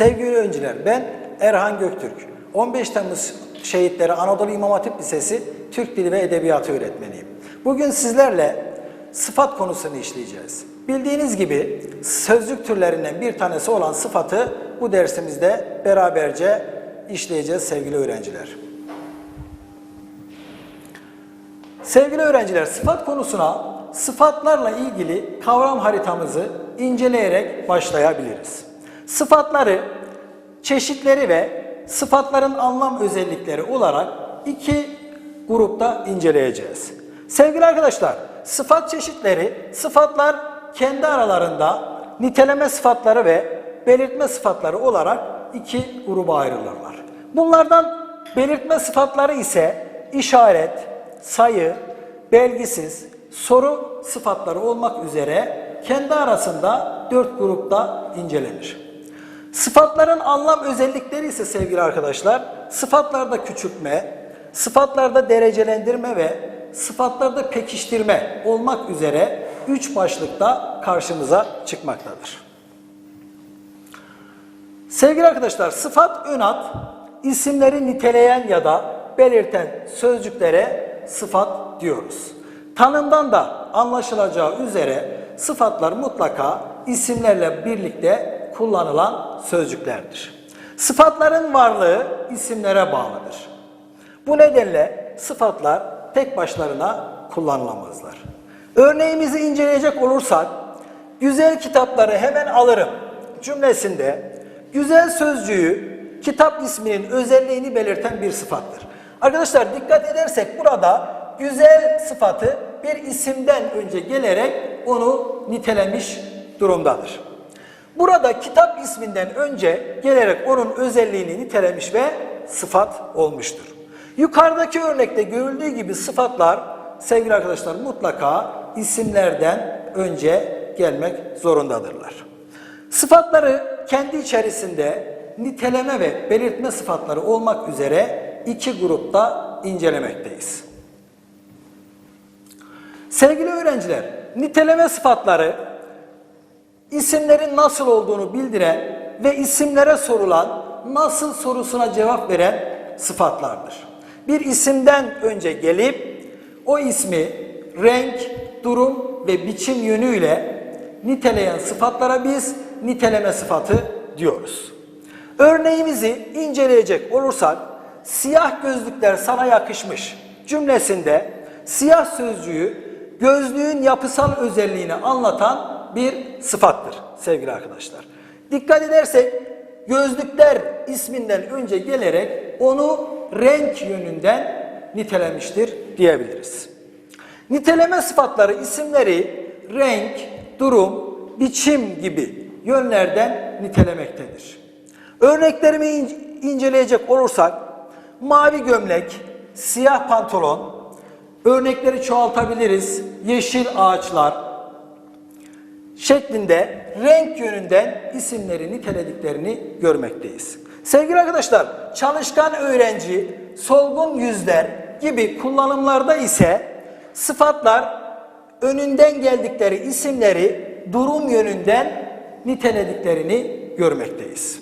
Sevgili öğrenciler, ben Erhan Göktürk. 15 Temmuz Şehitleri Anadolu İmam Hatip Lisesi Türk Dili ve Edebiyatı öğretmeniyim. Bugün sizlerle sıfat konusunu işleyeceğiz. Bildiğiniz gibi sözcük türlerinden bir tanesi olan sıfatı bu dersimizde beraberce işleyeceğiz sevgili öğrenciler. Sevgili öğrenciler, sıfat konusuna sıfatlarla ilgili kavram haritamızı inceleyerek başlayabiliriz. Sıfatları, çeşitleri ve sıfatların anlam özellikleri olarak iki grupta inceleyeceğiz. Sevgili arkadaşlar, sıfat çeşitleri, sıfatlar kendi aralarında niteleme sıfatları ve belirtme sıfatları olarak iki gruba ayrılırlar. Bunlardan belirtme sıfatları ise işaret, sayı, belgisiz, soru sıfatları olmak üzere kendi arasında dört grupta incelenir. Sıfatların anlam özellikleri ise sevgili arkadaşlar, sıfatlarda küçültme, sıfatlarda derecelendirme ve sıfatlarda pekiştirme olmak üzere üç başlıkta karşımıza çıkmaktadır. Sevgili arkadaşlar, sıfat ön ad, isimleri niteleyen ya da belirten sözcüklere sıfat diyoruz. Tanımdan da anlaşılacağı üzere sıfatlar mutlaka isimlerle birlikte kullanılan sözcüklerdir. Sıfatların varlığı isimlere bağlıdır. Bu nedenle sıfatlar tek başlarına kullanılamazlar. Örneğimizi inceleyecek olursak, güzel kitapları hemen alırım cümlesinde güzel sözcüğü kitap isminin özelliğini belirten bir sıfattır. Arkadaşlar dikkat edersek burada güzel sıfatı bir isimden önce gelerek onu nitelemiş durumdadır. Burada kitap isminden önce gelerek onun özelliğini nitelemiş ve sıfat olmuştur. Yukarıdaki örnekte görüldüğü gibi sıfatlar sevgili arkadaşlar mutlaka isimlerden önce gelmek zorundadırlar. Sıfatları kendi içerisinde niteleme ve belirtme sıfatları olmak üzere iki grupta incelemekteyiz. Sevgili öğrenciler, niteleme sıfatları isimlerin nasıl olduğunu bildiren ve isimlere sorulan nasıl sorusuna cevap veren sıfatlardır. Bir isimden önce gelip o ismi renk, durum ve biçim yönüyle niteleyen sıfatlara biz niteleme sıfatı diyoruz. Örneğimizi inceleyecek olursak siyah gözlükler sana yakışmış cümlesinde siyah sözcüğü gözlüğün yapısal özelliğini anlatan bir sıfattır sevgili arkadaşlar. Dikkat edersek gözlükler isminden önce gelerek onu renk yönünden nitelemiştir diyebiliriz. Niteleme sıfatları isimleri renk, durum, biçim gibi yönlerden nitelemektedir. Örneklerimi inceleyecek olursak mavi gömlek, siyah pantolon, örnekleri çoğaltabiliriz. Yeşil ağaçlar şeklinde renk yönünden isimleri nitelediklerini görmekteyiz. Sevgili arkadaşlar, çalışkan öğrenci, solgun yüzler gibi kullanımlarda ise sıfatlar önünden geldikleri isimleri durum yönünden nitelediklerini görmekteyiz.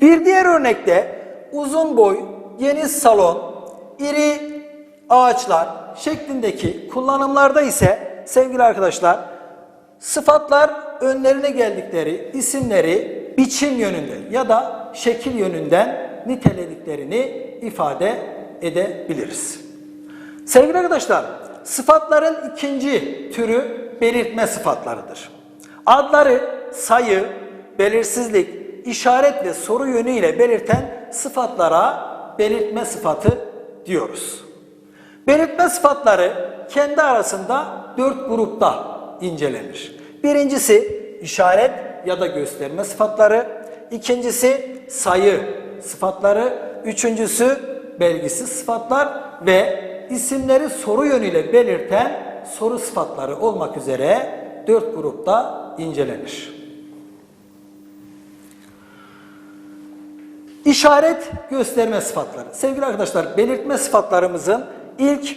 Bir diğer örnekte uzun boy, geniş salon, iri ağaçlar şeklindeki kullanımlarda ise sevgili arkadaşlar sıfatlar önlerine geldikleri isimleri biçim yönünden ya da şekil yönünden nitelediklerini ifade edebiliriz. Sevgili arkadaşlar, sıfatların ikinci türü belirtme sıfatlarıdır. Adları sayı, belirsizlik, işaret ve soru yönüyle belirten sıfatlara belirtme sıfatı diyoruz. Belirtme sıfatları kendi arasında dört grupta incelenir. Birincisi işaret ya da gösterme sıfatları, ikincisi sayı sıfatları, üçüncüsü belgisiz sıfatlar ve isimleri soru yönüyle belirten soru sıfatları olmak üzere dört grupta incelenir. İşaret gösterme sıfatları. Sevgili arkadaşlar belirtme sıfatlarımızın ilk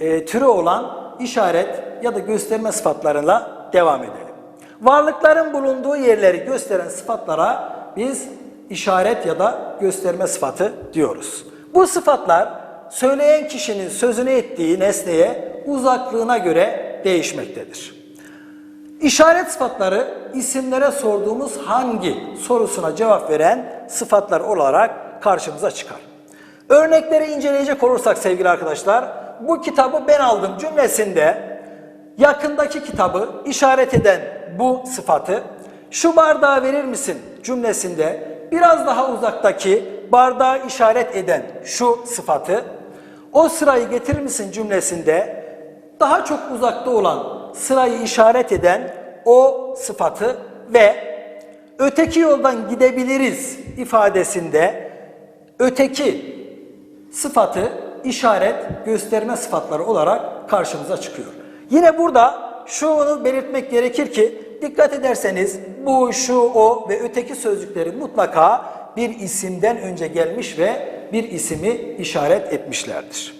e, türü olan işaret ya da gösterme sıfatlarıyla devam edelim. Varlıkların bulunduğu yerleri gösteren sıfatlara biz işaret ya da gösterme sıfatı diyoruz. Bu sıfatlar söyleyen kişinin sözünü ettiği nesneye uzaklığına göre değişmektedir. İşaret sıfatları isimlere sorduğumuz hangi sorusuna cevap veren sıfatlar olarak karşımıza çıkar. Örnekleri inceleyecek olursak sevgili arkadaşlar, bu kitabı ben aldım cümlesinde yakındaki kitabı işaret eden bu sıfatı, şu bardağı verir misin cümlesinde biraz daha uzaktaki bardağı işaret eden şu sıfatı, o sırayı getirir misin cümlesinde daha çok uzakta olan sırayı işaret eden o sıfatı ve öteki yoldan gidebiliriz ifadesinde öteki sıfatı işaret, gösterme sıfatları olarak karşımıza çıkıyor. Yine burada şunu belirtmek gerekir ki dikkat ederseniz bu, şu, o ve öteki sözcüklerin mutlaka bir isimden önce gelmiş ve bir isimi işaret etmişlerdir.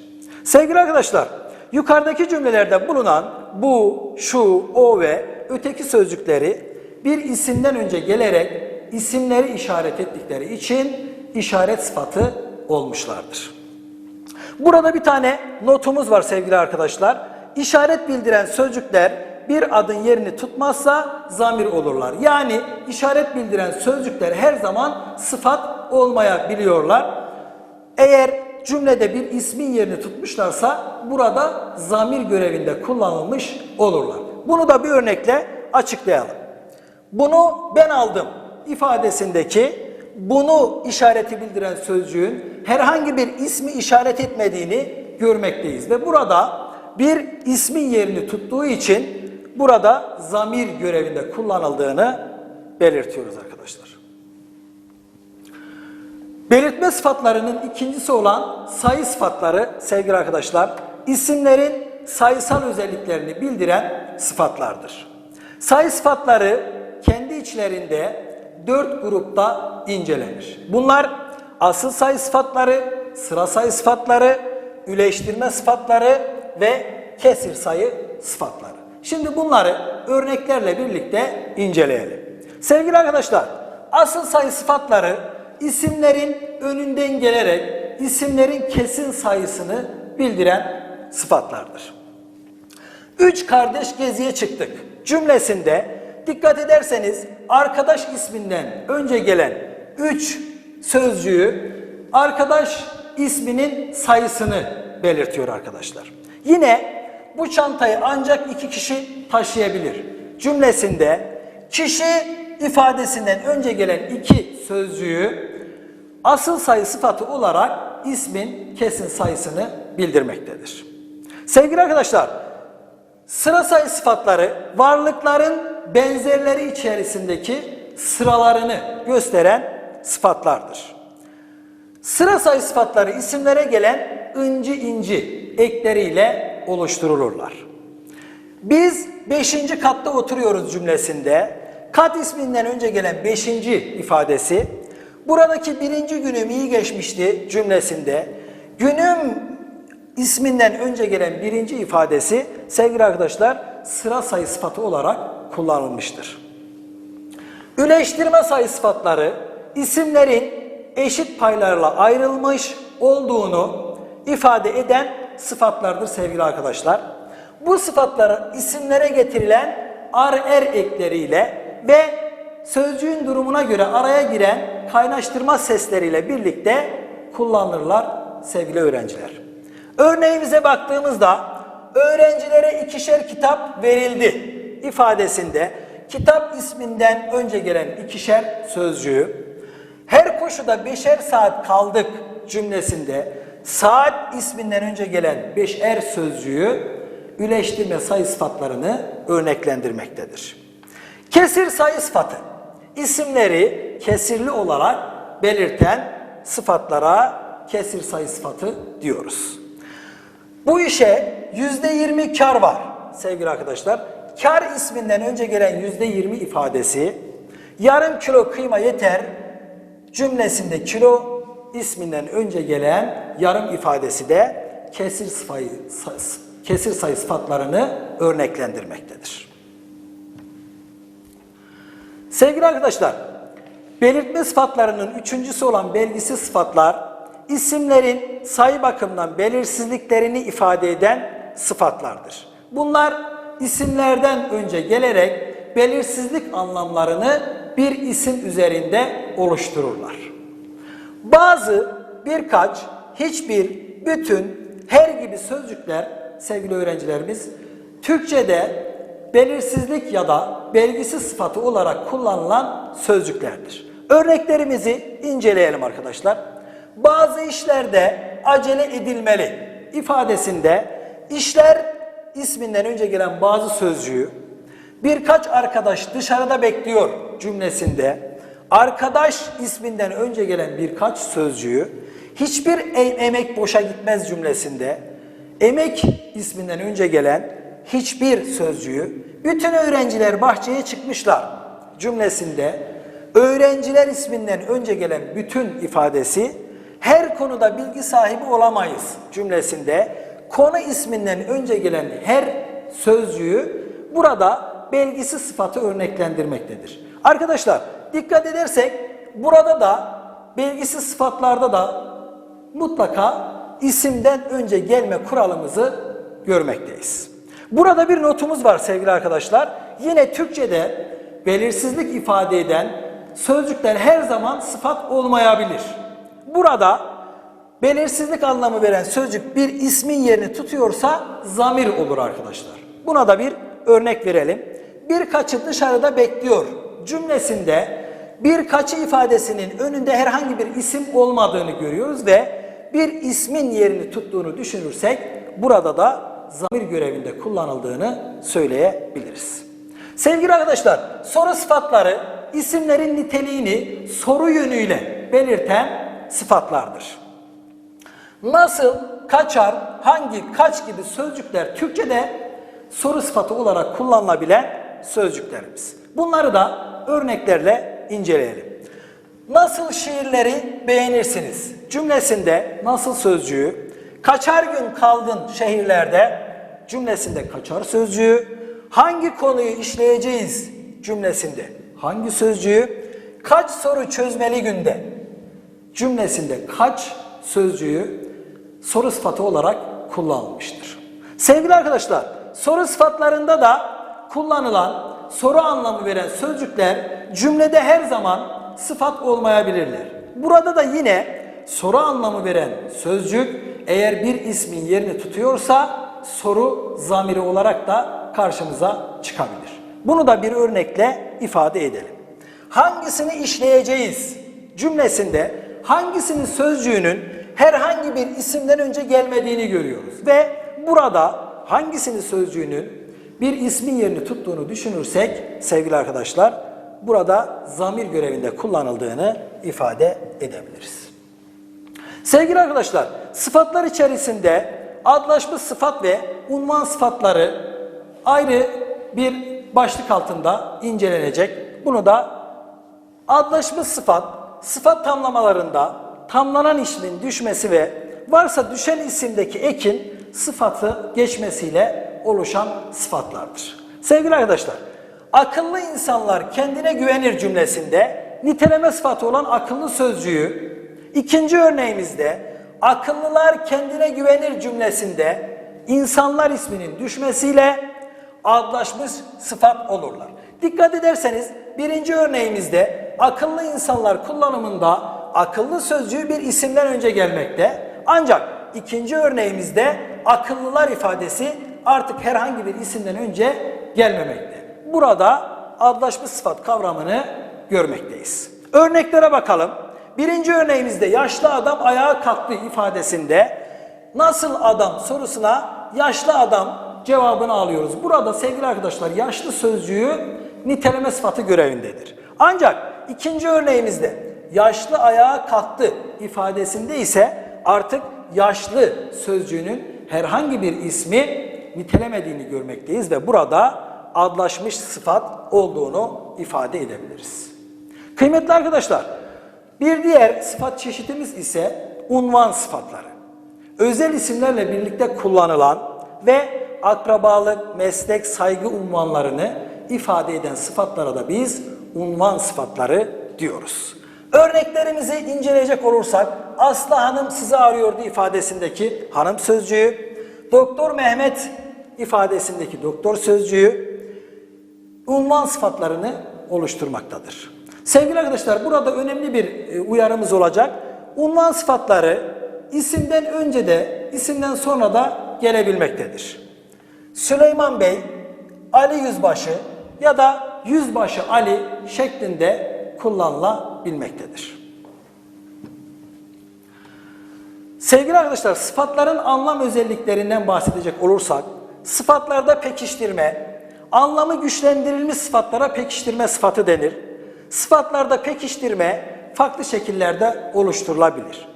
Sevgili arkadaşlar, yukarıdaki cümlelerde bulunan bu, şu, o ve öteki sözcükleri bir isimden önce gelerek isimleri işaret ettikleri için işaret sıfatı olmuşlardır. Burada bir tane notumuz var sevgili arkadaşlar. İşaret bildiren sözcükler bir adın yerini tutmazsa zamir olurlar. Yani işaret bildiren sözcükler her zaman sıfat olmayabiliyorlar. Eğer cümlede bir ismin yerini tutmuşlarsa burada zamir görevinde kullanılmış olurlar. Bunu da bir örnekle açıklayalım. Bunu ben aldım ifadesindeki bunu işareti bildiren sözcüğün herhangi bir ismi işaret etmediğini görmekteyiz. Ve burada bir ismin yerini tuttuğu için burada zamir görevinde kullanıldığını belirtiyoruz arkadaşlar. Belirtme sıfatlarının ikincisi olan sayı sıfatları sevgili arkadaşlar isimlerin sayısal özelliklerini bildiren sıfatlardır. Sayı sıfatları kendi içlerinde dört grupta incelenir. Bunlar asıl sayı sıfatları, sıra sayı sıfatları, üleştirme sıfatları ve kesir sayı sıfatları. Şimdi bunları örneklerle birlikte inceleyelim. Sevgili arkadaşlar, asıl sayı sıfatları isimlerin önünden gelerek isimlerin kesin sayısını bildiren sıfatlardır. Üç kardeş geziye çıktık cümlesinde dikkat ederseniz arkadaş isminden önce gelen üç sözcüğü arkadaş isminin sayısını belirtiyor arkadaşlar. Yine bu çantayı ancak iki kişi taşıyabilir cümlesinde kişi ifadesinden önce gelen iki sözcüğü asıl sayı sıfatı olarak ismin kesin sayısını bildirmektedir. Sevgili arkadaşlar, sıra sayı sıfatları varlıkların benzerleri içerisindeki sıralarını gösteren sıfatlardır. Sıra sayı sıfatları isimlere gelen ıncı inci ekleriyle oluşturulurlar. Biz 5. katta oturuyoruz cümlesinde kat isminden önce gelen 5. ifadesi buradaki birinci günüm iyi geçmişti cümlesinde günüm isminden önce gelen birinci ifadesi sevgili arkadaşlar sıra sayı sıfatı olarak kullanılmıştır. Üleştirme sayı sıfatları isimlerin eşit paylarla ayrılmış olduğunu ifade eden sıfatlardır sevgili arkadaşlar. Bu sıfatları isimlere getirilen ar er ekleriyle ve sözcüğün durumuna göre araya giren kaynaştırma sesleriyle birlikte kullanılırlar sevgili öğrenciler. Örneğimize baktığımızda öğrencilere ikişer kitap verildi ifadesinde kitap isminden önce gelen ikişer sözcüğü her koşuda beşer saat kaldık cümlesinde saat isminden önce gelen beşer sözcüğü üleştirme sayı sıfatlarını örneklendirmektedir. Kesir sayı sıfatı isimleri kesirli olarak belirten sıfatlara kesir sayı sıfatı diyoruz. Bu işe yüzde yirmi kar var sevgili arkadaşlar. Kar isminden önce gelen yüzde yirmi ifadesi yarım kilo kıyma yeter cümlesinde kilo isminden önce gelen yarım ifadesi de kesir sayı, kesir sayı sıfatlarını örneklendirmektedir. Sevgili arkadaşlar, Belirtme sıfatlarının üçüncüsü olan belgisi sıfatlar, isimlerin sayı bakımından belirsizliklerini ifade eden sıfatlardır. Bunlar isimlerden önce gelerek belirsizlik anlamlarını bir isim üzerinde oluştururlar. Bazı, birkaç, hiçbir, bütün, her gibi sözcükler sevgili öğrencilerimiz Türkçe'de belirsizlik ya da belgisiz sıfatı olarak kullanılan sözcüklerdir. Örneklerimizi inceleyelim arkadaşlar. Bazı işlerde acele edilmeli ifadesinde işler isminden önce gelen bazı sözcüğü birkaç arkadaş dışarıda bekliyor cümlesinde arkadaş isminden önce gelen birkaç sözcüğü hiçbir emek boşa gitmez cümlesinde emek isminden önce gelen hiçbir sözcüğü bütün öğrenciler bahçeye çıkmışlar cümlesinde öğrenciler isminden önce gelen bütün ifadesi her konuda bilgi sahibi olamayız cümlesinde konu isminden önce gelen her sözcüğü burada belgisi sıfatı örneklendirmektedir. Arkadaşlar dikkat edersek burada da belgisi sıfatlarda da mutlaka isimden önce gelme kuralımızı görmekteyiz. Burada bir notumuz var sevgili arkadaşlar. Yine Türkçe'de belirsizlik ifade eden sözcükler her zaman sıfat olmayabilir. Burada belirsizlik anlamı veren sözcük bir ismin yerini tutuyorsa zamir olur arkadaşlar. Buna da bir örnek verelim. Birkaçı dışarıda bekliyor cümlesinde birkaçı ifadesinin önünde herhangi bir isim olmadığını görüyoruz ve bir ismin yerini tuttuğunu düşünürsek burada da zamir görevinde kullanıldığını söyleyebiliriz. Sevgili arkadaşlar, soru sıfatları isimlerin niteliğini soru yönüyle belirten sıfatlardır. Nasıl, kaçar, hangi, kaç gibi sözcükler Türkçe'de soru sıfatı olarak kullanılabilen sözcüklerimiz. Bunları da örneklerle inceleyelim. Nasıl şiirleri beğenirsiniz? Cümlesinde nasıl sözcüğü, kaçar gün kaldın şehirlerde cümlesinde kaçar sözcüğü, hangi konuyu işleyeceğiz cümlesinde hangi sözcüğü, kaç soru çözmeli günde cümlesinde kaç sözcüğü soru sıfatı olarak kullanılmıştır. Sevgili arkadaşlar, soru sıfatlarında da kullanılan soru anlamı veren sözcükler cümlede her zaman sıfat olmayabilirler. Burada da yine soru anlamı veren sözcük eğer bir ismin yerini tutuyorsa soru zamiri olarak da karşımıza çıkabilir. Bunu da bir örnekle ifade edelim. Hangisini işleyeceğiz cümlesinde hangisinin sözcüğünün herhangi bir isimden önce gelmediğini görüyoruz. Ve burada hangisinin sözcüğünün bir ismin yerini tuttuğunu düşünürsek sevgili arkadaşlar burada zamir görevinde kullanıldığını ifade edebiliriz. Sevgili arkadaşlar, sıfatlar içerisinde adlaşmış sıfat ve unvan sıfatları ayrı bir başlık altında incelenecek. Bunu da adlaşmış sıfat, sıfat tamlamalarında tamlanan ismin düşmesi ve varsa düşen isimdeki ekin sıfatı geçmesiyle oluşan sıfatlardır. Sevgili arkadaşlar, akıllı insanlar kendine güvenir cümlesinde niteleme sıfatı olan akıllı sözcüğü ikinci örneğimizde akıllılar kendine güvenir cümlesinde insanlar isminin düşmesiyle adlaşmış sıfat olurlar. Dikkat ederseniz birinci örneğimizde akıllı insanlar kullanımında akıllı sözcüğü bir isimden önce gelmekte. Ancak ikinci örneğimizde akıllılar ifadesi artık herhangi bir isimden önce gelmemekte. Burada adlaşmış sıfat kavramını görmekteyiz. Örneklere bakalım. Birinci örneğimizde yaşlı adam ayağa kalktı ifadesinde nasıl adam sorusuna yaşlı adam cevabını alıyoruz. Burada sevgili arkadaşlar yaşlı sözcüğü niteleme sıfatı görevindedir. Ancak ikinci örneğimizde yaşlı ayağa kalktı ifadesinde ise artık yaşlı sözcüğünün herhangi bir ismi nitelemediğini görmekteyiz ve burada adlaşmış sıfat olduğunu ifade edebiliriz. Kıymetli arkadaşlar, bir diğer sıfat çeşitimiz ise unvan sıfatları. Özel isimlerle birlikte kullanılan ve akrabalık, meslek, saygı unvanlarını ifade eden sıfatlara da biz unvan sıfatları diyoruz. Örneklerimizi inceleyecek olursak Aslı Hanım sizi arıyordu ifadesindeki hanım sözcüğü, Doktor Mehmet ifadesindeki doktor sözcüğü unvan sıfatlarını oluşturmaktadır. Sevgili arkadaşlar burada önemli bir e, uyarımız olacak. Unvan sıfatları isimden önce de isimden sonra da gelebilmektedir. Süleyman Bey, Ali Yüzbaşı ya da Yüzbaşı Ali şeklinde kullanılabilmektedir. Sevgili arkadaşlar sıfatların anlam özelliklerinden bahsedecek olursak sıfatlarda pekiştirme, anlamı güçlendirilmiş sıfatlara pekiştirme sıfatı denir. Sıfatlarda pekiştirme farklı şekillerde oluşturulabilir.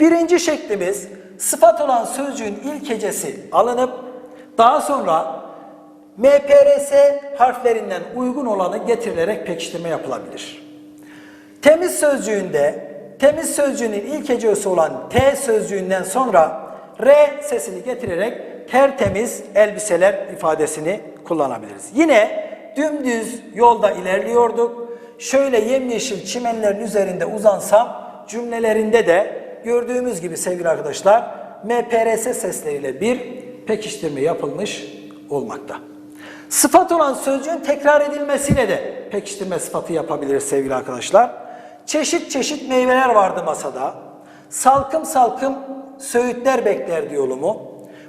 Birinci şeklimiz sıfat olan sözcüğün ilk hecesi alınıp daha sonra MPRS harflerinden uygun olanı getirilerek pekiştirme yapılabilir. Temiz sözcüğünde temiz sözcüğünün ilk hecesi olan T sözcüğünden sonra R sesini getirerek tertemiz elbiseler ifadesini kullanabiliriz. Yine dümdüz yolda ilerliyorduk. Şöyle yemyeşil çimenlerin üzerinde uzansam cümlelerinde de gördüğümüz gibi sevgili arkadaşlar MPRS sesleriyle bir pekiştirme yapılmış olmakta. Sıfat olan sözcüğün tekrar edilmesiyle de pekiştirme sıfatı yapabiliriz sevgili arkadaşlar. Çeşit çeşit meyveler vardı masada. Salkım salkım söğütler bekler diyolumu.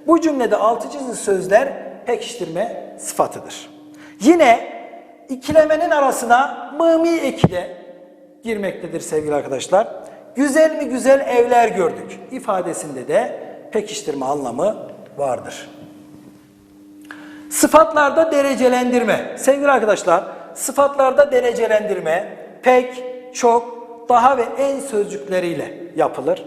Bu cümlede altı çizili sözler pekiştirme sıfatıdır. Yine ikilemenin arasına mımi eki de girmektedir sevgili arkadaşlar. Güzel mi güzel evler gördük ifadesinde de pekiştirme anlamı vardır. Sıfatlarda derecelendirme. Sevgili arkadaşlar, sıfatlarda derecelendirme pek, çok, daha ve en sözcükleriyle yapılır.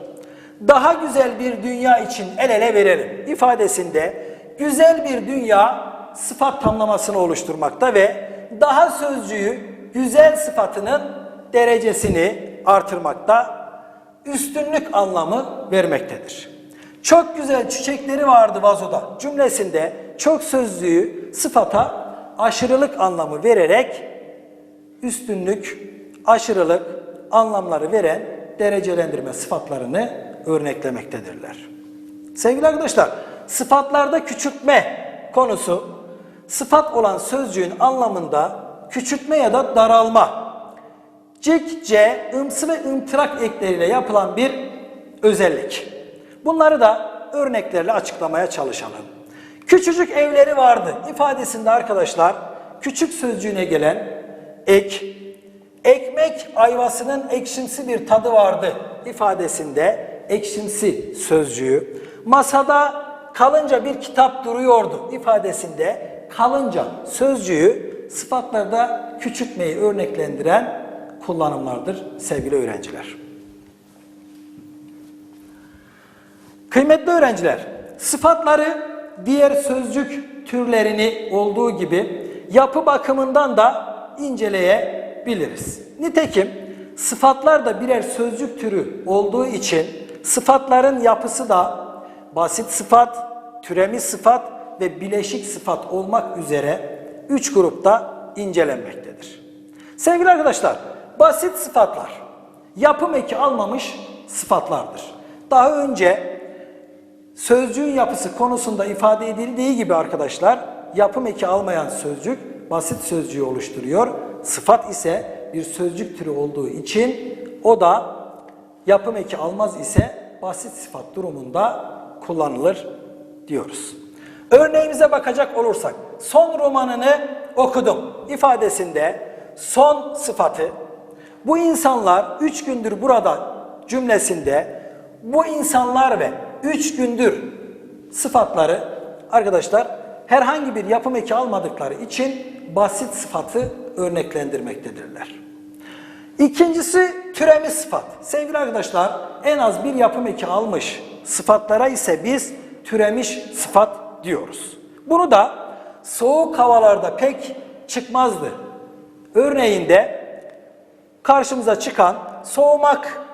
Daha güzel bir dünya için el ele verelim ifadesinde güzel bir dünya sıfat tamlamasını oluşturmakta ve daha sözcüğü güzel sıfatının derecesini artırmakta, üstünlük anlamı vermektedir. Çok güzel çiçekleri vardı vazoda cümlesinde çok sözlüğü sıfata aşırılık anlamı vererek üstünlük, aşırılık anlamları veren derecelendirme sıfatlarını örneklemektedirler. Sevgili arkadaşlar, sıfatlarda küçültme konusu sıfat olan sözcüğün anlamında küçültme ya da daralma, cik, c, ımsı ve ımtırak ekleriyle yapılan bir özellik. Bunları da örneklerle açıklamaya çalışalım. Küçücük evleri vardı ifadesinde arkadaşlar küçük sözcüğüne gelen ek, ekmek ayvasının ekşimsi bir tadı vardı ifadesinde ekşimsi sözcüğü, masada kalınca bir kitap duruyordu ifadesinde kalınca sözcüğü sıfatlarda küçültmeyi örneklendiren kullanımlardır sevgili öğrenciler. Kıymetli öğrenciler, sıfatları diğer sözcük türlerini olduğu gibi yapı bakımından da inceleyebiliriz. Nitekim sıfatlar da birer sözcük türü olduğu için sıfatların yapısı da basit sıfat, türemiş sıfat ve bileşik sıfat olmak üzere üç grupta incelenmektedir. Sevgili arkadaşlar, basit sıfatlar yapım eki almamış sıfatlardır. Daha önce Sözcüğün yapısı konusunda ifade edildiği gibi arkadaşlar yapım eki almayan sözcük basit sözcüğü oluşturuyor. Sıfat ise bir sözcük türü olduğu için o da yapım eki almaz ise basit sıfat durumunda kullanılır diyoruz. Örneğimize bakacak olursak son romanını okudum ifadesinde son sıfatı bu insanlar üç gündür burada cümlesinde bu insanlar ve üç gündür sıfatları arkadaşlar herhangi bir yapım eki almadıkları için basit sıfatı örneklendirmektedirler. İkincisi türemiş sıfat. Sevgili arkadaşlar en az bir yapım eki almış sıfatlara ise biz türemiş sıfat diyoruz. Bunu da soğuk havalarda pek çıkmazdı. Örneğinde karşımıza çıkan soğumak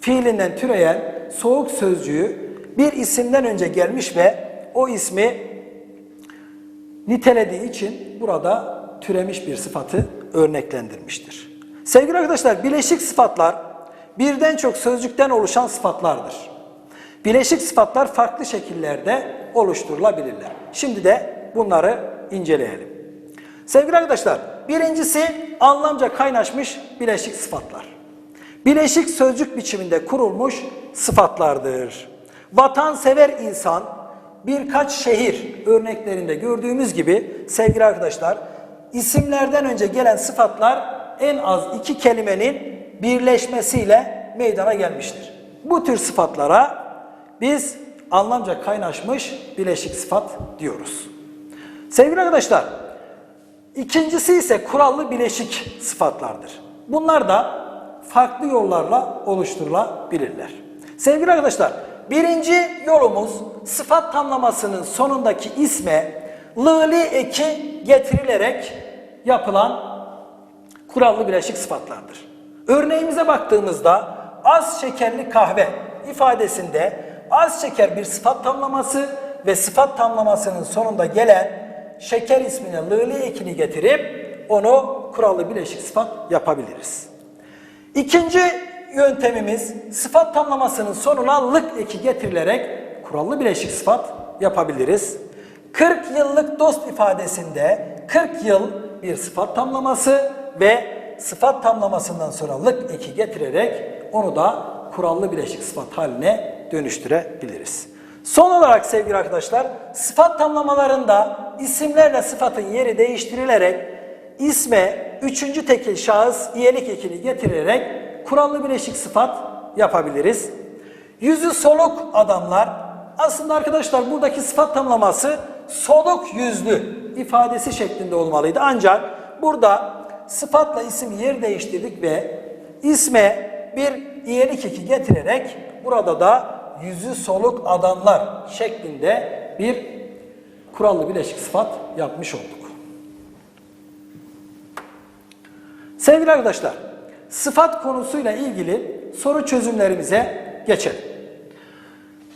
fiilinden türeyen soğuk sözcüğü bir isimden önce gelmiş ve o ismi nitelediği için burada türemiş bir sıfatı örneklendirmiştir. Sevgili arkadaşlar, bileşik sıfatlar birden çok sözcükten oluşan sıfatlardır. Bileşik sıfatlar farklı şekillerde oluşturulabilirler. Şimdi de bunları inceleyelim. Sevgili arkadaşlar, birincisi anlamca kaynaşmış bileşik sıfatlar. Bileşik sözcük biçiminde kurulmuş sıfatlardır. Vatansever insan birkaç şehir örneklerinde gördüğümüz gibi sevgili arkadaşlar isimlerden önce gelen sıfatlar en az iki kelimenin birleşmesiyle meydana gelmiştir. Bu tür sıfatlara biz anlamca kaynaşmış bileşik sıfat diyoruz. Sevgili arkadaşlar, ikincisi ise kurallı bileşik sıfatlardır. Bunlar da farklı yollarla oluşturulabilirler. Sevgili arkadaşlar, birinci yolumuz sıfat tamlamasının sonundaki isme lığli eki getirilerek yapılan kurallı bileşik sıfatlardır. Örneğimize baktığımızda az şekerli kahve ifadesinde az şeker bir sıfat tamlaması ve sıfat tamlamasının sonunda gelen şeker ismine lığli ekini getirip onu kurallı bileşik sıfat yapabiliriz. İkinci yöntemimiz sıfat tamlamasının sonuna lık eki getirilerek kurallı bileşik sıfat yapabiliriz. 40 yıllık dost ifadesinde 40 yıl bir sıfat tamlaması ve sıfat tamlamasından sonra lık eki getirerek onu da kurallı bileşik sıfat haline dönüştürebiliriz. Son olarak sevgili arkadaşlar sıfat tamlamalarında isimlerle sıfatın yeri değiştirilerek isme üçüncü tekil şahıs iyelik ekini getirerek kurallı bileşik sıfat yapabiliriz. Yüzü soluk adamlar aslında arkadaşlar buradaki sıfat tamlaması soluk yüzlü ifadesi şeklinde olmalıydı. Ancak burada sıfatla isim yer değiştirdik ve isme bir iyelik eki getirerek burada da yüzü soluk adamlar şeklinde bir kurallı bileşik sıfat yapmış olduk. Sevgili arkadaşlar, sıfat konusuyla ilgili soru çözümlerimize geçelim.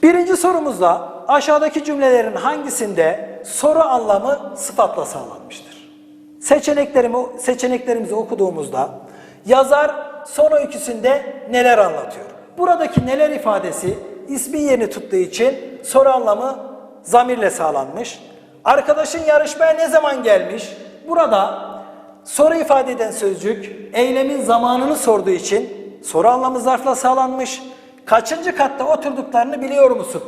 Birinci sorumuzda aşağıdaki cümlelerin hangisinde soru anlamı sıfatla sağlanmıştır? Seçeneklerimi, seçeneklerimizi okuduğumuzda yazar son öyküsünde neler anlatıyor? Buradaki neler ifadesi ismin yerini tuttuğu için soru anlamı zamirle sağlanmış. Arkadaşın yarışmaya ne zaman gelmiş? Burada soru ifade eden sözcük eylemin zamanını sorduğu için soru anlamı zarfla sağlanmış. Kaçıncı katta oturduklarını biliyor musun?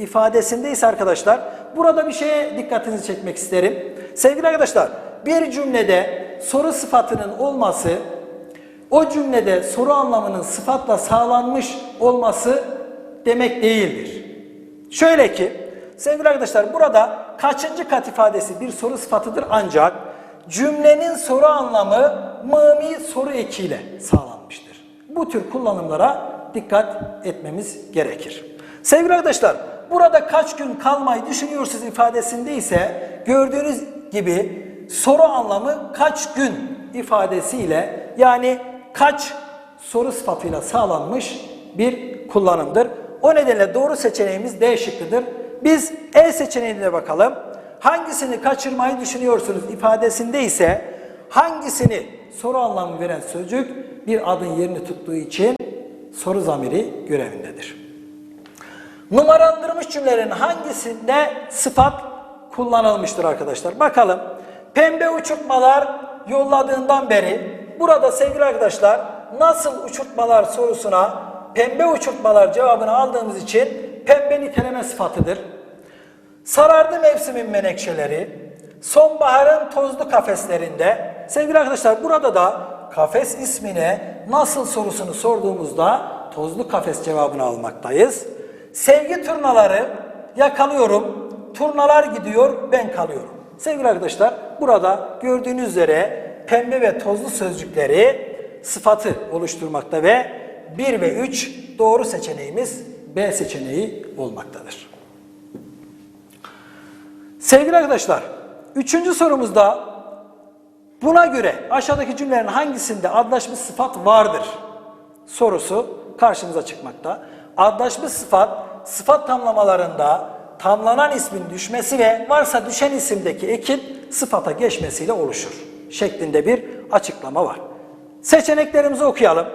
İfadesinde ise arkadaşlar burada bir şeye dikkatinizi çekmek isterim. Sevgili arkadaşlar bir cümlede soru sıfatının olması o cümlede soru anlamının sıfatla sağlanmış olması demek değildir. Şöyle ki sevgili arkadaşlar burada kaçıncı kat ifadesi bir soru sıfatıdır ancak cümlenin soru anlamı mımi soru ekiyle sağlanmıştır. Bu tür kullanımlara dikkat etmemiz gerekir. Sevgili arkadaşlar burada kaç gün kalmayı düşünüyorsunuz ifadesinde ise gördüğünüz gibi soru anlamı kaç gün ifadesiyle yani kaç soru sıfatıyla sağlanmış bir kullanımdır. O nedenle doğru seçeneğimiz D şıkkıdır. Biz E seçeneğine bakalım. Hangisini kaçırmayı düşünüyorsunuz ifadesinde ise hangisini soru anlamı veren sözcük bir adın yerini tuttuğu için soru zamiri görevindedir. Numarandırmış cümlelerin hangisinde sıfat kullanılmıştır arkadaşlar? Bakalım. Pembe uçurtmalar yolladığından beri burada sevgili arkadaşlar nasıl uçurtmalar sorusuna pembe uçurtmalar cevabını aldığımız için pembe niteleme sıfatıdır. Sarardı mevsimin menekşeleri, sonbaharın tozlu kafeslerinde. Sevgili arkadaşlar burada da kafes ismine nasıl sorusunu sorduğumuzda tozlu kafes cevabını almaktayız. Sevgi turnaları yakalıyorum, turnalar gidiyor, ben kalıyorum. Sevgili arkadaşlar burada gördüğünüz üzere pembe ve tozlu sözcükleri sıfatı oluşturmakta ve 1 ve 3 doğru seçeneğimiz B seçeneği olmaktadır. Sevgili arkadaşlar, üçüncü sorumuzda buna göre aşağıdaki cümlelerin hangisinde adlaşmış sıfat vardır sorusu karşımıza çıkmakta. Adlaşmış sıfat, sıfat tamlamalarında tamlanan ismin düşmesi ve varsa düşen isimdeki ekin sıfata geçmesiyle oluşur şeklinde bir açıklama var. Seçeneklerimizi okuyalım.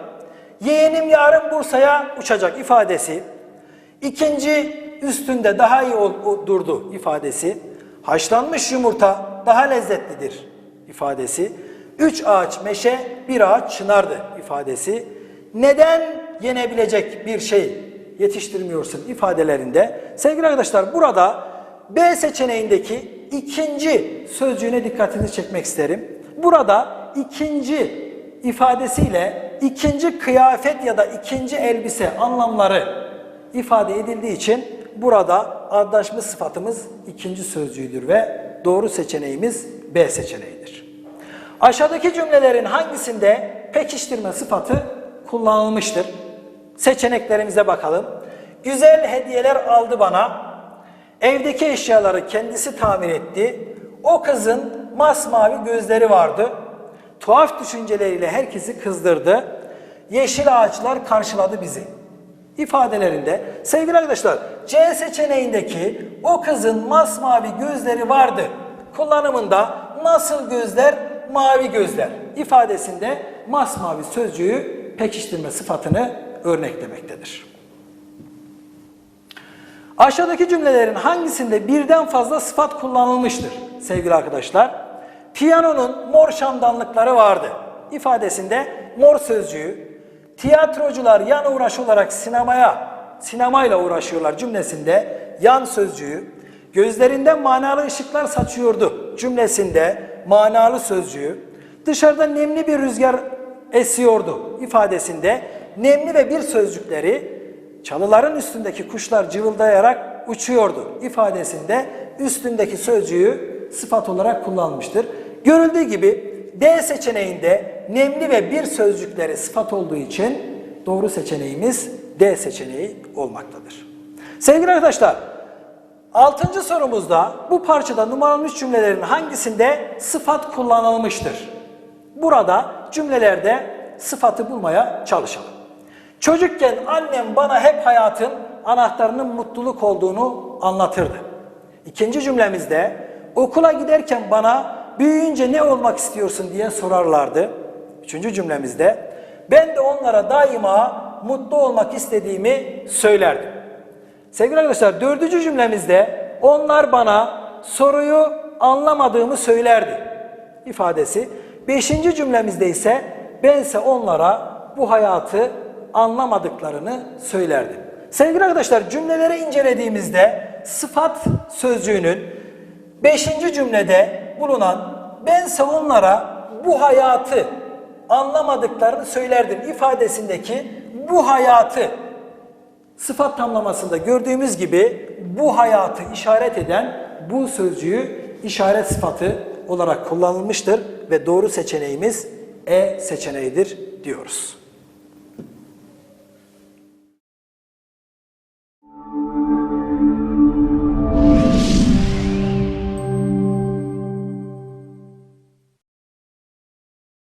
Yeğenim yarın Bursa'ya uçacak ifadesi. İkinci üstünde daha iyi durdu ifadesi. Haşlanmış yumurta daha lezzetlidir ifadesi. Üç ağaç meşe, bir ağaç çınardı ifadesi. Neden yenebilecek bir şey yetiştirmiyorsun ifadelerinde. Sevgili arkadaşlar burada B seçeneğindeki ikinci sözcüğüne dikkatinizi çekmek isterim. Burada ikinci ifadesiyle ikinci kıyafet ya da ikinci elbise anlamları ifade edildiği için burada adlaşmış sıfatımız ikinci sözcüğüdür ve doğru seçeneğimiz B seçeneğidir. Aşağıdaki cümlelerin hangisinde pekiştirme sıfatı kullanılmıştır? Seçeneklerimize bakalım. Güzel hediyeler aldı bana. Evdeki eşyaları kendisi tamir etti. O kızın masmavi gözleri vardı. Tuhaf düşünceleriyle herkesi kızdırdı. Yeşil ağaçlar karşıladı bizi. İfadelerinde sevgili arkadaşlar C seçeneğindeki o kızın masmavi gözleri vardı kullanımında nasıl gözler mavi gözler ifadesinde masmavi sözcüğü pekiştirme sıfatını örneklemektedir. Aşağıdaki cümlelerin hangisinde birden fazla sıfat kullanılmıştır sevgili arkadaşlar? Piyanonun mor şamdanlıkları vardı ifadesinde mor sözcüğü, tiyatrocular yan uğraş olarak sinemaya, sinemayla uğraşıyorlar cümlesinde yan sözcüğü, gözlerinden manalı ışıklar saçıyordu cümlesinde manalı sözcüğü, dışarıda nemli bir rüzgar esiyordu ifadesinde nemli ve bir sözcükleri Çalıların üstündeki kuşlar cıvıldayarak uçuyordu ifadesinde üstündeki sözcüğü sıfat olarak kullanmıştır. Görüldüğü gibi D seçeneğinde nemli ve bir sözcükleri sıfat olduğu için doğru seçeneğimiz D seçeneği olmaktadır. Sevgili arkadaşlar, altıncı sorumuzda bu parçada numaralanmış cümlelerin hangisinde sıfat kullanılmıştır? Burada cümlelerde sıfatı bulmaya çalışalım. Çocukken annem bana hep hayatın anahtarının mutluluk olduğunu anlatırdı. İkinci cümlemizde okula giderken bana büyüyünce ne olmak istiyorsun diye sorarlardı. Üçüncü cümlemizde ben de onlara daima mutlu olmak istediğimi söylerdim. Sevgili arkadaşlar dördüncü cümlemizde onlar bana soruyu anlamadığımı söylerdi ifadesi. Beşinci cümlemizde ise bense onlara bu hayatı anlamadıklarını söylerdim. Sevgili arkadaşlar cümleleri incelediğimizde sıfat sözcüğünün beşinci cümlede bulunan bense onlara bu hayatı anlamadıklarını söylerdim ifadesindeki bu hayatı sıfat tamlamasında gördüğümüz gibi bu hayatı işaret eden bu sözcüğü işaret sıfatı olarak kullanılmıştır ve doğru seçeneğimiz E seçeneğidir diyoruz.